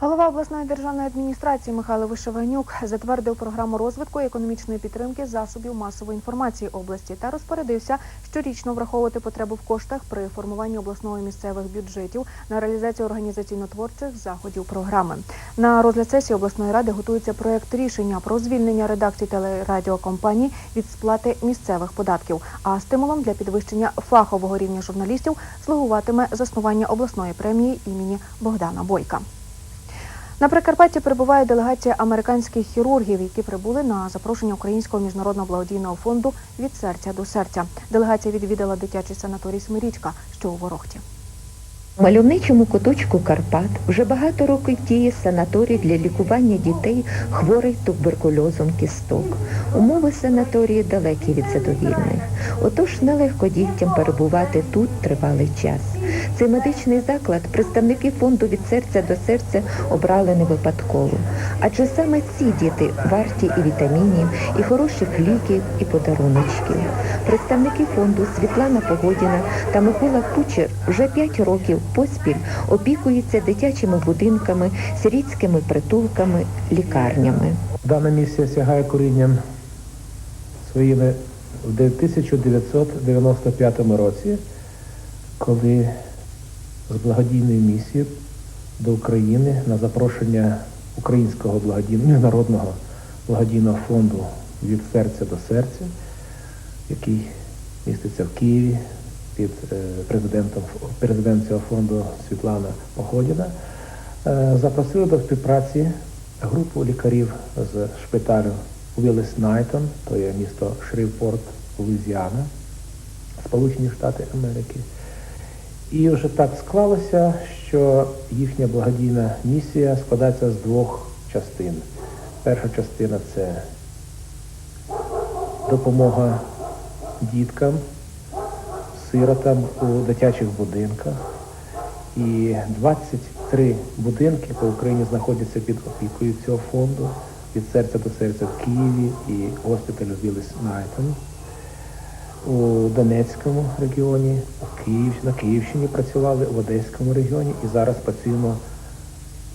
Голова обласної державної адміністрації Михайло Вишеванюк затвердив програму розвитку економічної підтримки засобів масової інформації області та розпорядився щорічно враховувати потребу в коштах при формуванні обласного і місцевих бюджетів на реалізацію організаційно-творчих заходів програми. На розгляд сесії обласної ради готується проект рішення про звільнення редакцій телерадіокомпаній від сплати місцевих податків. А стимулом для підвищення фахового рівня журналістів слугуватиме заснування обласної премії імені Богдана Бойка. На Прикарпатті перебуває делегація американських хірургів, які прибули на запрошення Українського міжнародного благодійного фонду від серця до серця. Делегація відвідала дитячий санаторій Смирічка, що у Ворохті. У мальовничому куточку Карпат вже багато років діє санаторій для лікування дітей, хворих туберкульозом кісток. Умови санаторії далекі від задовільних. Отож нелегко дітям перебувати тут тривалий час. Цей медичний заклад представники фонду від серця до серця обрали не випадково. Адже саме ці діти варті і вітамінів, і хороших ліків, і подаруночків. Представники фонду Світлана Погодіна та Микола Кучер вже 5 років поспіль опікуються дитячими будинками, сирітськими притулками, лікарнями. Дана місія сягає корінням своїми в 1995 році, коли з благодійною місією до України на запрошення Українського благодійного міжнародного благодійного фонду від серця до серця, який міститься в Києві під е, президентом президент цього фонду Світлана Походіна, е, запросили до співпраці групу лікарів з шпиталю Уіллес Найтон, то є місто Шрівпорт, Луїзіана, Сполучені Штати Америки. І вже так склалося, що їхня благодійна місія складається з двох частин. Перша частина це допомога діткам, сиротам у дитячих будинках. І 23 будинки по Україні знаходяться під опікою цього фонду від серця до серця в Києві і госпіталю Віллес Найтон у Донецькому регіоні, на Київщині працювали, в Одеському регіоні і зараз працюємо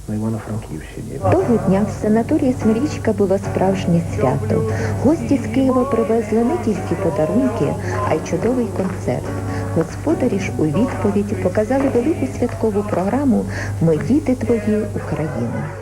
на Івано-Франківщині. Того дня в санаторії Смирічка було справжнє свято. Гості з Києва привезли не тільки подарунки, а й чудовий концерт. Господарі ж у відповідь показали велику святкову програму Ми діти твої Україна.